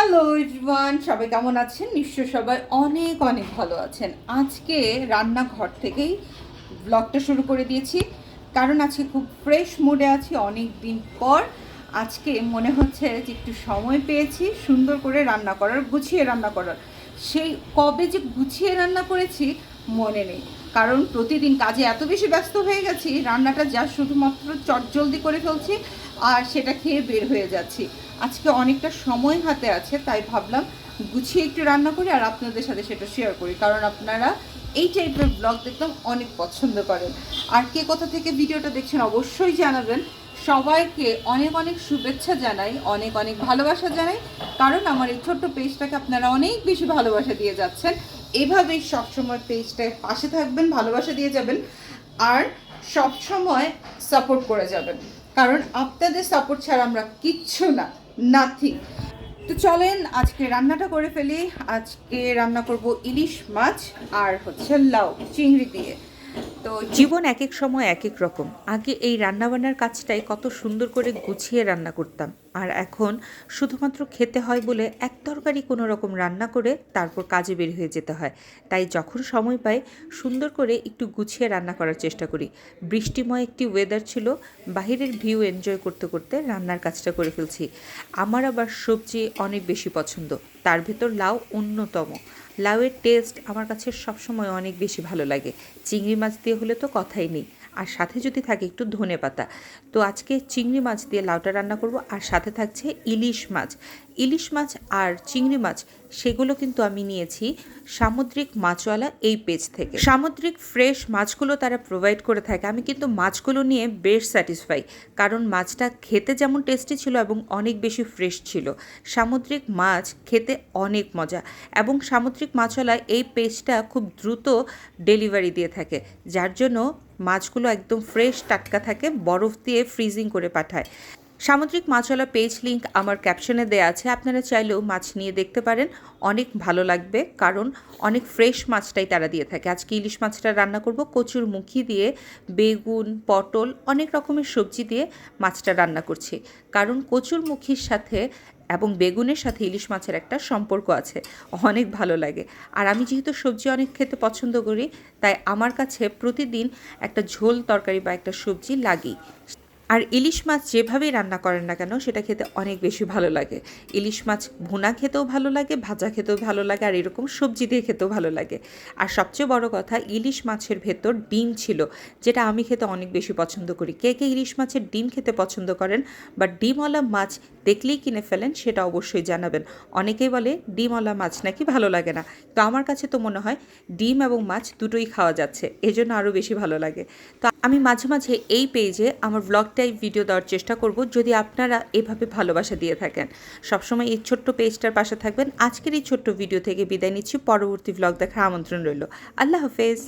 Hello everyone সবাই কেমন আছেন? নিশ্চয় সবাই অনেক অনেক ভালো আছেন। আজকে রান্নাঘর থেকেই ব্লগটা শুরু করে দিয়েছি। কারণ আজকে খুব ফ্রেশ মুডে আছি অনেক দিন পর। আজকে মনে হচ্ছে যে একটু সময় পেয়েছি সুন্দর করে রান্না করার, গুছিয়ে রান্না করার। সেই কবে যে গুছিয়ে রান্না করেছি মনে নেই। কারণ প্রতিদিন কাজে এত বেশি ব্যস্ত হয়ে গেছি, রান্নাটা যা শুধুমাত্র চটজলদি করে ফেলছি আর সেটা খেয়ে বের হয়ে যাচ্ছি। আজকে অনেকটা সময় হাতে আছে, তাই ভাবলাম গুছিয়ে একটু রান্না করি আর আপনাদের সাথে সেটা শেয়ার করি। কারণ আপনারা এই টাইপের ব্লগ দেখতাম অনেক পছন্দ করেন। আর কে কোথা থেকে ভিডিওটা দেখছেন অবশ্যই জানাবেন। সবাইকে অনেক অনেক শুভেচ্ছা জানাই, অনেক অনেক ভালোবাসা জানাই। কারণ আমার এই ছোট্ট পেজটাকে আপনারা অনেক বেশি ভালোবাসা দিয়ে যাচ্ছেন। এভাবেই সবসময় পেজটায় পাশে থাকবেন, ভালোবাসা দিয়ে যাবেন আর সবসময় সাপোর্ট করে যাবেন। কারণ আপনাদের সাপোর্ট ছাড়া আমরা কিচ্ছু না নাথিং তো চলেন, আজকে রান্নাটা করে ফেলি। আজকে রান্না করব ইলিশ মাছ আর হচ্ছে লাউ, চিংড়ি দিয়ে। তো জীবন এক এক সময় এক এক রকম। আগে এই রান্নাবান্নার কাজটাই কত সুন্দর করে গুছিয়ে রান্না করতাম। আর এখন শুধুমাত্র খেতে হয় বলে এক তরকারি কোনো রকম রান্না করে তারপর কাজে বের হয়ে যেতে হয়। তাই যখন সময় পাই, সুন্দর করে একটু গুছিয়ে রান্না করার চেষ্টা করি। বৃষ্টিময় একটি ওয়েদার ছিল, বাহিরের ভিউ এনজয় করতে করতে রান্নার কাজটা করে ফেলছি। আমার আবার সবজি অনেক বেশি পছন্দ। তার ভেতর লাউ অন্যতম। লাউয়ের টেস্ট আমার কাছে সবসময় অনেক বেশি ভালো লাগে। চিংড়ি মাছ দিয়ে হলে তো কথাই নেই। আর সাথে যদি থাকে একটু ধনে পাতা তো আজকে চিংড়ি মাছ দিয়ে লাউটা রান্না করব, আর সাথে থাকছে ইলিশ মাছ। ইলিশ মাছ আর চিংড়ি মাছ, সেগুলো কিন্তু আমি নিয়েছি সামুদ্রিক মাছওয়ালা এই পেজ থেকে। সামুদ্রিক ফ্রেশ মাছগুলো তারা প্রোভাইড করে থাকে। আমি কিন্তু মাছগুলো নিয়ে বেশ স্যাটিসফাই কারণ মাছটা খেতে যেমন টেস্টি ছিল এবং অনেক বেশি ফ্রেশ ছিল। সামুদ্রিক মাছ খেতে অনেক মজা এবং সামুদ্রিক মাছওয়ালা এই পেজটা খুব দ্রুত ডেলিভারি দিয়ে থাকে, যার জন্য মাছগুলো একদম ফ্রেশ টাটকা থাকে, বরফ দিয়ে ফ্রিজিং করে পাঠায়। সামুদ্রিক মাছওয়ালা পেজ লিংক আমার ক্যাপশনে দেওয়া আছে। আপনারা চাইলেও মাছ নিয়ে দেখতে পারেন। অনেক ভালো লাগবে, কারণ অনেক ফ্রেশ মাছটাই তারা দিয়ে থাকে। আজকে ইলিশ মাছটা রান্না করব, কচুর মুখি দিয়ে, বেগুন, পটল, অনেক রকমের সবজি দিয়ে মাছটা রান্না করছি। কারণ কচুর মুখির সাথে এবং বেগুনের সাথে ইলিশ মাছের একটা সম্পর্ক আছে। অনেক ভালো লাগে। আর আমি যেহেতু সবজি অনেক খেতে পছন্দ করি, তাই আমার কাছে প্রতিদিন একটা ঝোল তরকারি বা একটা সবজি লাগেই। আর ইলিশ মাছ যেভাবেই রান্না করেন না কেন, সেটা খেতে অনেক বেশি ভালো লাগে। ইলিশ মাছ ভুনা খেতেও ভালো লাগে, ভাজা খেতেও ভালো লাগে, আর এরকম সবজি দিয়ে খেতেও ভালো লাগে। আর সবচেয়ে বড় কথা, ইলিশ মাছের ভেতর ডিম ছিল, যেটা আমি খেতে অনেক বেশি পছন্দ করি। কে কে ইলিশ মাছের ডিম খেতে পছন্দ করেন বা ডিমওয়ালা মাছ দেখলেই কিনে ফেলেন, সেটা অবশ্যই জানাবেন। অনেকেই বলে, ডিমওয়ালা মাছ নাকি ভালো লাগে না? তো আমার কাছে তো মনে হয়, ডিম এবং মাছ দুটোই খাওয়া যাচ্ছে, এজন্য আরও বেশি ভালো লাগে। তো আমি মাঝে মাঝে এই পেজে আমার ব্লগটাই ভিডিও দেওয়ার চেষ্টা করব যদি আপনারা এভাবে ভালোবাসা দিয়ে থাকেন। সবসময় এই ছোট্ট পেজটার পাশে থাকবেন। আজকের এই ছোট্ট ভিডিও থেকে বিদায় নিচ্ছি। পরবর্তী ব্লগ দেখার আমন্ত্রণ রইল। আল্লাহ হাফেজ।